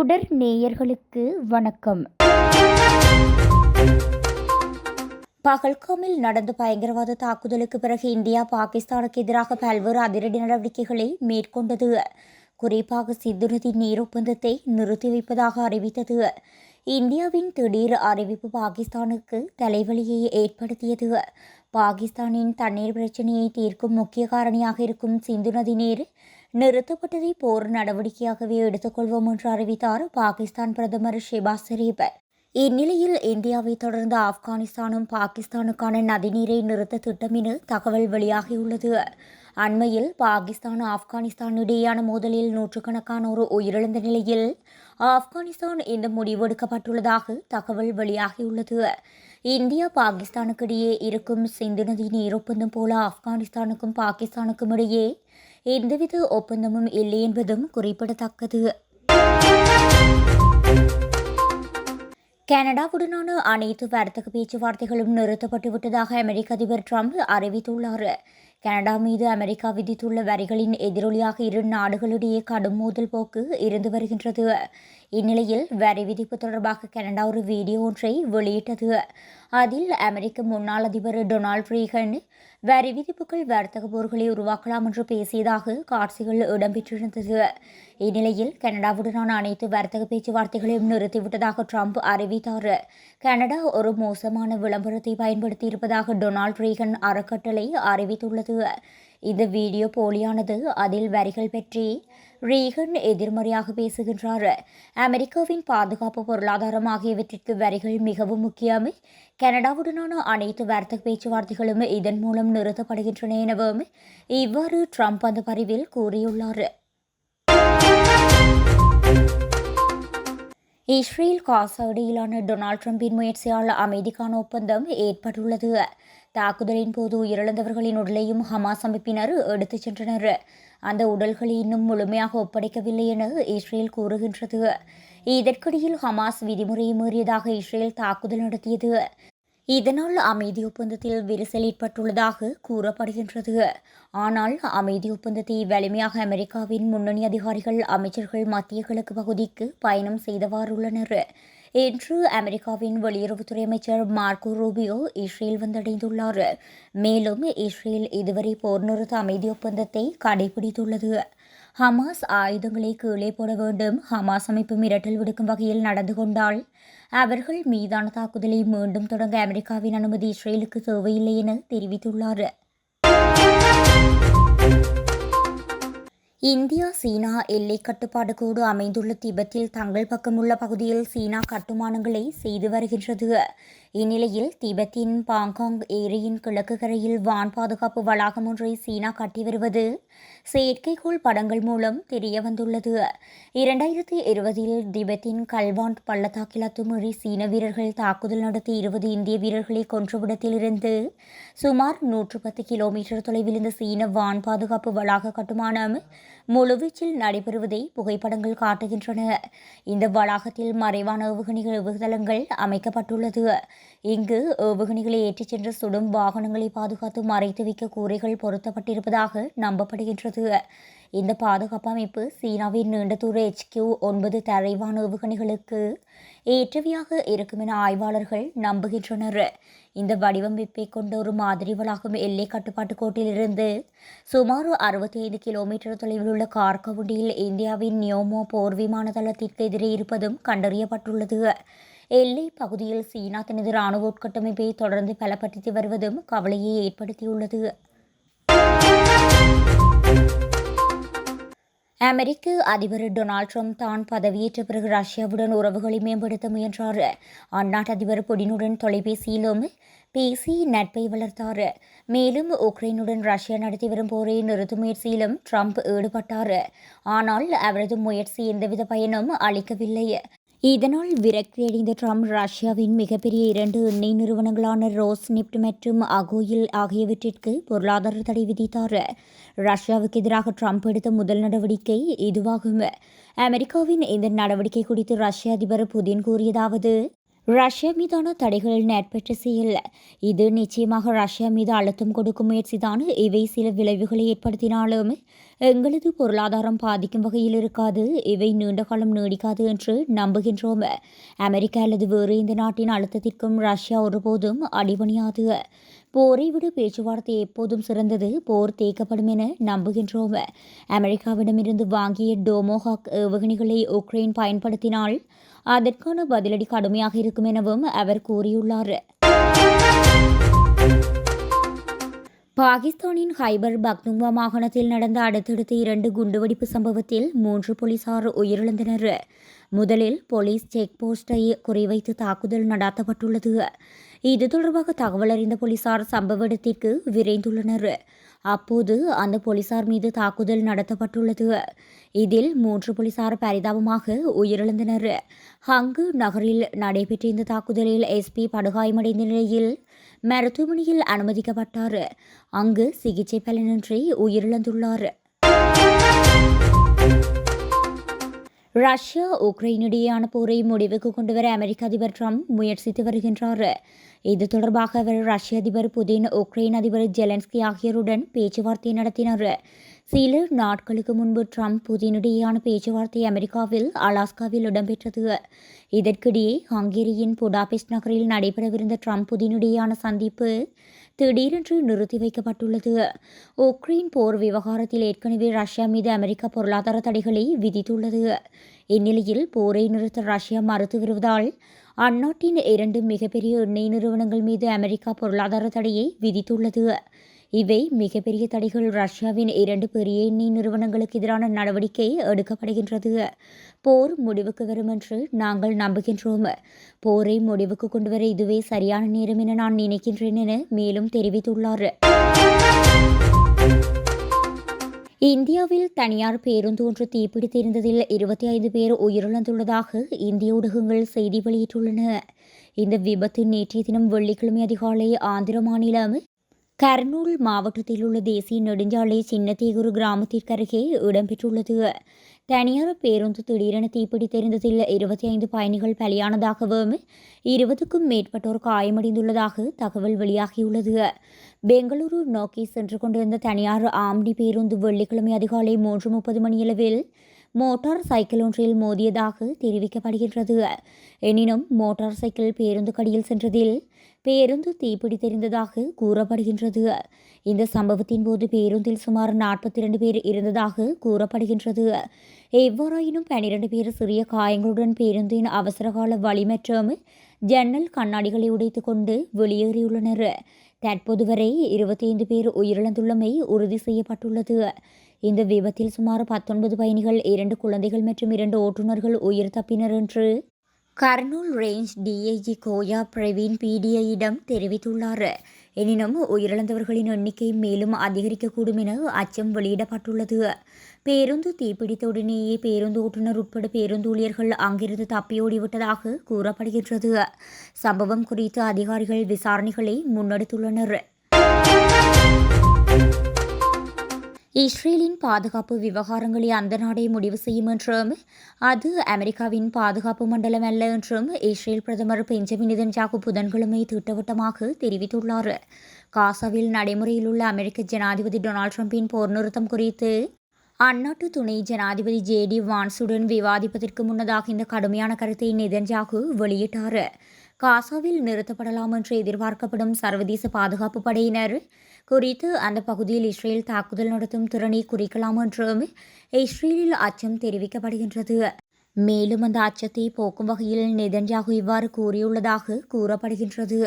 தொடர் நேயர்களுக்கு வணக்கம். பகல்காமில் நடந்த பயங்கரவாத தாக்குதலுக்கு பிறகு இந்தியா பாகிஸ்தானுக்கு எதிராக பல்வேறு அதிரடி நடவடிக்கைகளை மேற்கொண்டது. குறிப்பாக சிந்து நதி நீர் ஒப்பந்தத்தை நிறுத்தி வைப்பதாக அறிவித்தது. இந்தியாவின் திடீர் அறிவிப்பு பாகிஸ்தானுக்கு தலைவலியை ஏற்படுத்தியது. பாகிஸ்தானின் தண்ணீர் பிரச்சினையை தீர்க்கும் முக்கிய காரணியாக இருக்கும் சிந்து நதி நீர் நிறுத்தப்பட்டதை போர் நடவடிக்கையாகவே எடுத்துக்கொள்வோம் என்று அறிவித்தார் பாகிஸ்தான் பிரதமர் ஷெபாஸ் ஷெரீப். இந்நிலையில் இந்தியாவை தொடர்ந்து ஆப்கானிஸ்தானும் பாகிஸ்தானுக்கான நதிநீரை நிறுத்த திட்டம் என தகவல் வெளியாகியுள்ளது. அண்மையில் பாகிஸ்தான் ஆப்கானிஸ்தான் இடையேயான மோதலில் நூற்றுக்கணக்கானோர் உயிரிழந்த நிலையில் ஆப்கானிஸ்தான் இந்த முடிவெடுக்கப்பட்டுள்ளதாக தகவல் வெளியாகியுள்ளது. இந்தியா பாகிஸ்தானுக்கு இடையே இருக்கும் சிந்து நதி நீர் ஒப்பந்தம் போல ஆப்கானிஸ்தானுக்கும் பாகிஸ்தானுக்கும் இடையே எந்தவித ஒப்பந்தமும் இல்லை என்பதும் குறிப்பிடத்தக்கது. கனடாவுடனான அனைத்து வர்த்தக பேச்சுவார்த்தைகளும் நிறுத்தப்பட்டுவிட்டதாக அமெரிக்க அதிபர் ட்ரம்ப் அறிவித்துள்ளார். கனடா மீது அமெரிக்கா விதித்துள்ள வரிகளின் எதிரொலியாக இரு நாடுகளிடையே கடும் மோதல் போக்கு இருந்து வருகின்றது. இந்நிலையில் வரி விதிப்பு தொடர்பாக கனடா ஒரு வீடியோ ஒன்றை வெளியிட்டது. அதில் அமெரிக்க முன்னாள் அதிபர் டொனால்ட் ரீகன் வரி விதிப்புகள் வர்த்தக போர்களை உருவாக்கலாம் என்று பேசியதாக காட்சிகள் இடம்பெற்றிருந்தது. இந்நிலையில் கனடாவுடனான அனைத்து வர்த்தக பேச்சுவார்த்தைகளையும் நிறுத்திவிட்டதாக ட்ரம்ப் அறிவித்தார். கனடா ஒரு மோசமான விளம்பரத்தை பயன்படுத்தி இருப்பதாக டொனால்ட் ரீகன் அறக்கட்டளை அறிவித்துள்ளது. இந்த வீடியோ போலியானது. அதில் வரிகள் பற்றி ரீகன் எதிர்மறையாக பேசுகின்றார். அமெரிக்காவின் பாதுகாப்பு பொருளாதாரம் ஆகியவற்றிற்கு வரிகள் மிகவும் முக்கியமே. கனடாவுடனான அனைத்து வர்த்தக பேச்சுவார்த்தைகளும் இதன் மூலம் நிறுத்தப்படுகின்றன எனவும் இவ்வாறு ட்ரம்ப் அந்த பதிவில் கூறியுள்ளார். இஸ்ரேல் காசா இடையிலான டொனால்ட் ட்ரம்பின் முயற்சியால் அமைதிக்கான ஒப்பந்தம் ஏற்பட்டுள்ளது. தாக்குதலின் போது உயிரிழந்தவர்களின் உடலையும் ஹமாஸ் அமைப்பினர் எடுத்துச் சென்றனர். அந்த உடல்களை இன்னும் முழுமையாக ஒப்படைக்கவில்லை என இஸ்ரேல் கூறுகின்றது. இதற்கிடையில் ஹமாஸ் விதிமுறையை மீறியதாக இஸ்ரேல் தாக்குதல் நடத்தியது. இதனால் அமைதி ஒப்பந்தத்தில் விரிசல் ஏற்பட்டுள்ளதாக கூறப்படுகின்றது. ஆனால் அமைதி ஒப்பந்தத்தை வலிமையாக அமெரிக்காவின் முன்னணி அதிகாரிகள் அமைச்சர்கள் மத்திய கிழக்கு பகுதிக்கு பயணம் செய்தவாறுள்ளனர் இன்று அமெரிக்காவின் வெளியுறவுத்துறை அமைச்சர் மார்க்கோ ரூபியோ இஸ்ரேல் வந்தடைந்துள்ளார். மேலும் இஸ்ரேல் இதுவரை போர் நிறுத்த அமைதி ஒப்பந்தத்தை கடைபிடித்துள்ளது. ஹமாஸ் ஆயுதங்களை கீழே போட வேண்டும். ஹமாஸ் அமைப்பு மிரட்டல் விடுக்கும் வகையில் நடந்து கொண்டால் அவர்கள் மீதான தாக்குதலை மீண்டும் தொடங்க அமெரிக்காவின் அனுமதி இஸ்ரேலுக்கு தேவையில்லை என தெரிவித்துள்ளார். இந்தியா சீனா எல்லை கட்டுப்பாடு கோடு அமைந்துள்ள திபெத்தில் தங்கள் பக்கமுள்ள பகுதியில் சீனா கட்டுமானங்களை செய்து வருகின்றது. இந்நிலையில் திபெத்தின் பாங்காங் ஏரியின் கிழக்கு கரையில் வான் பாதுகாப்பு வளாகம் ஒன்றை சீனா கட்டி வருவது செயற்கைக்கோள் படங்கள் மூலம் தெரிய வந்துள்ளது இரண்டாயிரத்தி இருபதில் திபெத்தின் கல்வான் பள்ளத்தாக்கில் அத்துமீறி சீன வீரர்கள் தாக்குதல் நடத்தி இருபது இந்திய வீரர்களை கொன்றவிடத்திலிருந்து சுமார் நூற்று பத்து கிலோமீட்டர் தொலைவில் இந்த சீன வான் பாதுகாப்பு வளாக கட்டுமானம் முழுவீச்சில் நடைபெறுவதை புகைப்படங்கள் காட்டுகின்றன. இந்த வளாகத்தில் மறைவான ஏவுகணைகள் ஏவுதளங்கள் அமைக்கப்பட்டுள்ளது. இங்கு ஏவுகணைகளை ஏற்றிச் சென்று சுடும் வாகனங்களை பாதுகாத்து மறைத்து வைக்க கூரைகள் பொருத்தப்பட்டிருப்பதாக நம்பப்படுகின்றது. இந்த பாதுகாப்பு அமைப்பு சீனாவின் நீண்ட தூர எச்கியூ ஒன்பது தரைவான ஏவுகணைகளுக்கு ஏற்றவையாக இருக்கும் என ஆய்வாளர்கள் நம்புகின்றனர். இந்த வடிவமைப்பை கொண்ட ஒரு மாதிரி வளாகம் எல்லை கட்டுப்பாட்டு கோட்டிலிருந்து சுமார் அறுபத்தி ஐந்து கிலோமீட்டர் தொலைவில் உள்ள கார்கவுண்டியில் இந்தியாவின் நியோமோ போர் விமான தளத்திற்கு எதிரே இருப்பதும் கண்டறியப்பட்டுள்ளது. எல்லை பகுதியில் சீனா தனது ராணுவ உட்கட்டமைப்பை தொடர்ந்து பலப்படுத்தி வருவதும் கவலையை ஏற்படுத்தியுள்ளது. அமெரிக்க அதிபர் டொனால்ட் ட்ரம்ப் தான் பதவியேற்ற பிறகு ரஷ்யாவுடன் உறவுகளை மேம்படுத்த முயன்றார். அந்நாட்டு அதிபர் புடினுடன் தொலைபேசியிலும் பேசி நட்பை வளர்த்தார். மேலும் உக்ரைனுடன் ரஷ்யா நடத்தி வரும் போரை நிறுத்தும் முயற்சியிலும் ட்ரம்ப் ஈடுபட்டார். ஆனால் அவரது முயற்சி எந்தவித பயனும் அளிக்கவில்லை. இதனால் விரக்தியடைந்த ட்ரம்ப் ரஷ்யாவின் மிகப்பெரிய இரண்டு எண்ணெய் நிறுவனங்களான ரோஸ் நிப்ட் மற்றும் அகோயில் ஆகியவற்றிற்கு பொருளாதார தடை விதித்தார். ரஷ்யாவுக்கு எதிராக ட்ரம்ப் எடுத்த முதல் நடவடிக்கை இதுவாகும். அமெரிக்காவின் இந்த நடவடிக்கை குறித்து ரஷ்ய அதிபர் புதின் கூறியதாவது ரஷ்யா மீதான தடைகள் நேற்பற்ற செயல் இது நிச்சயமாக ரஷ்யா மீது அழுத்தம் கொடுக்கும் முயற்சிதான். இவை சில விளைவுகளை ஏற்படுத்தினாலும் எங்களது பொருளாதாரம் பாதிக்கும் வகையில் இருக்காது. இவை நீண்ட காலம் நீடிக்காது என்று நம்புகின்றோம். அமெரிக்கா அல்லது வேறு இந்த நாட்டின் அழுத்தத்திற்கும் ரஷ்யா ஒருபோதும் அடிபணியாது. போரை விட பேச்சுவார்த்தை எப்போதும் சிறந்தது. போர் தேக்கப்படும் என நம்புகின்றோம். அமெரிக்காவிடமிருந்து வாங்கிய டோமோஹாக் ஏவுகணைகளை உக்ரைன் பயன்படுத்தினால் அதற்கான பதிலடி கடுமையாக இருக்கும் எனவும் அவர் கூறியுள்ளார். பாகிஸ்தானின் ஹைபர் பக்னுவா மாகாணத்தில் நடந்த அடுத்தடுத்த இரண்டு குண்டுவெடிப்பு சம்பவத்தில் மூன்று போலீசார் உயிரிழந்தனர். முதலில் போலீஸ் செக் போஸ்டை குறிவைத்து தாக்குதல் நடாத்தப்பட்டுள்ளது. இது தொடர்பாக தகவல் அறிந்த போலீசார் சம்பவ இடத்திற்கு விரைந்துள்ளனர். அப்போது அந்த போலீசார் மீது தாக்குதல் நடத்தப்பட்டுள்ளது. இதில் மூன்று போலீசார் பரிதாபமாக உயிரிழந்தனர். ஹங்கு நகரில் நடைபெற்ற இந்த தாக்குதலில் எஸ்பி படுகாயமடைந்த நிலையில் மருத்துவமனையில் அனுமதிக்கப்பட்டார். அங்கு சிகிச்சை பலனின்றி உயிரிழந்துள்ளார். ரஷ்யா உக்ரைன் இடையேயான போரை முடிவுக்கு கொண்டுவர அமெரிக்க அதிபர் ட்ரம்ப் முயற்சித்து வருகின்றார். இது தொடர்பாக அவர் ரஷ்ய அதிபர் புதின் உக்ரைன் அதிபர் ஜெலன்ஸ்கி ஆகியோருடன் பேச்சுவார்த்தை நடத்தினார். சில நாட்களுக்கு முன்பு ட்ரம்ப் புதினிடையேயான பேச்சுவார்த்தை அமெரிக்காவில் அலாஸ்காவில் இடம்பெற்றது. இதற்கிடையே ஹங்கேரியின் புடாபெஸ்ட் நகரில் நடைபெறவிருந்த ட்ரம்ப் புதினிடையேயான சந்திப்பு திடீரென்று நிறுத்தி வைக்கப்பட்டுள்ளது. உக்ரைன் போர் விவகாரத்தில் ஏற்கனவே ரஷ்யா மீது அமெரிக்கா பொருளாதார தடைகளை விதித்துள்ளது. இந்நிலையில் போரை நிறுத்த ரஷ்யா மறுத்து வருவதால் அந்நாட்டின் இரண்டு மிகப்பெரிய எண்ணெய் நிறுவனங்கள் மீது அமெரிக்கா பொருளாதார தடையை விதித்துள்ளது. இவை மிகப்பெரிய தடைகள். ரஷ்யாவின் இரண்டு பெரிய எண்ணெய் நிறுவனங்களுக்கு எதிரான நடவடிக்கை எடுக்கப்படுகின்றது. போர் முடிவுக்கு வரும் என்று நாங்கள் நம்புகின்றோம். போரை முடிவுக்கு கொண்டுவர இதுவே சரியான நேரம் என நான் நினைக்கின்றேன் என மேலும் தெரிவித்துள்ளார். இந்தியாவில் தனியார் பேருந்து ஒன்று தீப்பிடித்திருந்ததில் இருபத்தி ஐந்து பேர் உயிரிழந்துள்ளதாக இந்திய ஊடகங்கள் செய்தி வெளியிட்டுள்ளன. இந்த விபத்து நேற்றைய தினம் வெள்ளிக்கிழமை அதிகாலை ஆந்திர மாநிலம் கர்னூல் மாவட்டத்தில் உள்ள தேசிய நெடுஞ்சாலை சின்னத்தேகுரு கிராமத்திற்கருகே இடம்பெற்றுள்ளது தனியார் பேருந்து திடீரென தீப்பிடித்தெரிந்ததில் இருபத்தி ஐந்து பயணிகள் பலியானதாகவும் இருபதுக்கும் மேற்பட்டோர் காயமடைந்துள்ளதாக தகவல் வெளியாகியுள்ளது. பெங்களூரு நோக்கி சென்று கொண்டிருந்த தனியார் ஆம்னி பேருந்து வெள்ளிக்கிழமை அதிகாலை மூன்று முப்பது மணியளவில் மோட்டார் சைக்கிள் ஒன்றில் மோதியதாக தெரிவிக்கப்படுகின்றது. எனினும் மோட்டார் சைக்கிள் பேருந்து கடியில் சென்றதில் பேருந்து தீப்பிடித்தெறிந்ததாக கூறப்படுகின்றது. இந்த சம்பவத்தின் போது பேருந்தில் சுமார் நாற்பத்தி இரண்டு பேர் இருந்ததாக கூறப்படுகின்றது. எவ்வாறாயினும் பனிரெண்டு பேர் சிறிய காயங்களுடன் பேருந்தின் அவசரகால வழி மற்றும் ஜன்னல் கண்ணாடிகளை உடைத்து கொண்டு வெளியேறியுள்ளனர். தற்போது வரை இருபத்தைந்து பேர் உயிரிழந்துள்ளமை உறுதி செய்யப்பட்டுள்ளது. இந்த விபத்தில் சுமார் பத்தொன்பது பயணிகள் இரண்டு குழந்தைகள் மற்றும் இரண்டு ஓட்டுநர்கள் உயிர் தப்பினர் என்று கர்னூல் ரேஞ்ச் டிஐஜி கோயா பிரவீன் பிடிஐயிடம் தெரிவித்துள்ளார். எனினும் உயிரிழந்தவர்களின் எண்ணிக்கை மேலும் அதிகரிக்கக்கூடும் என அச்சம் வெளியிடப்பட்டுள்ளது. பேருந்து தீப்பிடித்தவுடனேயே பேருந்து ஓட்டுநர் உட்பட பேருந்து ஊழியர்கள் அங்கிருந்து தப்பியோடிவிட்டதாக கூறப்படுகின்றது. சம்பவம் குறித்து அதிகாரிகள் விசாரணைகளை முன்னெடுத்துள்ளனர். இஸ்ரேலின் பாதுகாப்பு விவகாரங்களை அந்த நாடே முடிவு செய்யும் என்றும் அது அமெரிக்காவின் பாதுகாப்பு மண்டலம் அல்ல என்றும் இஸ்ரேல் பிரதமர் பெஞ்சமின் நிதன்ஜாகு புதன்கிழமை திட்டவட்டமாக தெரிவித்துள்ளார். காசாவில் நடைமுறையில் உள்ள அமெரிக்க ஜனாதிபதி டொனால்ட் ட்ரம்பின் போர் நிறுத்தம் குறித்து அந்நாட்டு துணை ஜனாதிபதி ஜே டி வான்ஸுடன் விவாதிப்பதற்கு முன்னதாக இந்த கடுமையான கருத்தை நிதன்ஜாகு வெளியிட்டார். காசாவில் நிறுத்தப்படலாம் என்று எதிர்பார்க்கப்படும் சர்வதேச பாதுகாப்பு படையினர் குறித்து அந்த பகுதியில் இஸ்ரேல் தாக்குதல் நடத்தும் திறனை குறிக்கலாம் என்றும் இஸ்ரேலில் அச்சம் தெரிவிக்கப்படுகின்றது. மேலும் அந்த அச்சத்தை போக்கும் வகையில் நெதன்யாகு இவ்வாறு கூறியுள்ளதாக கூறப்படுகின்றது.